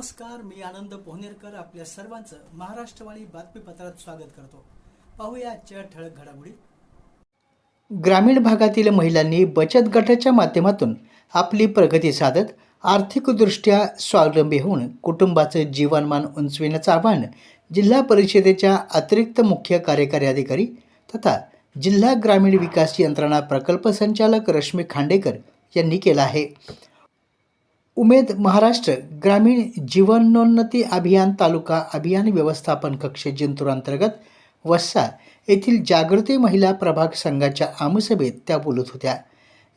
नमस्कार मी आनंद पोहनेरकर आपल्या सर्वांचं महाराष्ट्रवाणी बातमीपत्रात स्वागत करतो. पाहूया आजच्या ठळक घडामोडी. ग्रामीण भागातील महिलांनी बचत गटाच्या माध्यमातून आपली प्रगती साधत आर्थिकदृष्ट्या स्वावलंबी होऊन कुटुंबाचं जीवनमान उंचविण्याचं आवाहन जिल्हा परिषदेच्या अतिरिक्त मुख्य कार्यकारी अधिकारी तथा जिल्हा ग्रामीण विकास यंत्रणा प्रकल्प संचालक रश्मी खांडेकर यांनी केलं आहे. उमेद महाराष्ट्र ग्रामीण जीवनोन्नती अभियान तालुका अभियान व्यवस्थापन कक्ष जिंतूर अंतर्गत वस्सा येथील जागृती महिला प्रभाग संघाच्या आमसभेत त्या बोलत होत्या.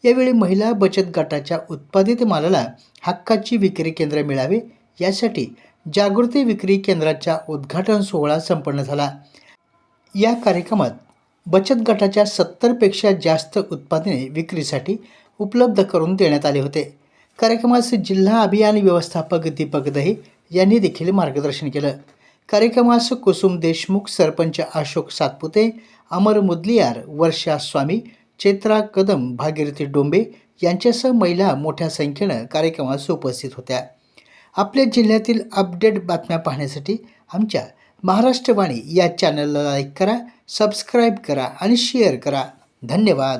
यावेळी महिला बचत गटाच्या उत्पादित मालाला हक्काची विक्री केंद्र मिळावे यासाठी जागृती विक्री केंद्राचा उद्घाटन सोहळा संपन्न झाला. या कार्यक्रमात बचत गटाच्या सत्तरपेक्षा जास्त उत्पादने विक्रीसाठी उपलब्ध करून देण्यात आले होते. कार्यक्रमास जिल्हा अभियान व्यवस्थापक दीपक दहे यांनी देखील मार्गदर्शन केलं. कार्यक्रमास कुसुम देशमुख सरपंच अशोक सातपुते अमर मुदलियार वर्षा स्वामी चेत्रा कदम भागीरथी डोंबे यांच्यासह महिला मोठ्या संख्येनं कार्यक्रमास उपस्थित होत्या. आपल्या जिल्ह्यातील अपडेट बातम्या पाहण्यासाठी आमच्या महाराष्ट्रवाणी या चॅनलला लाईक करा सबस्क्राईब करा आणि शेअर करा. धन्यवाद.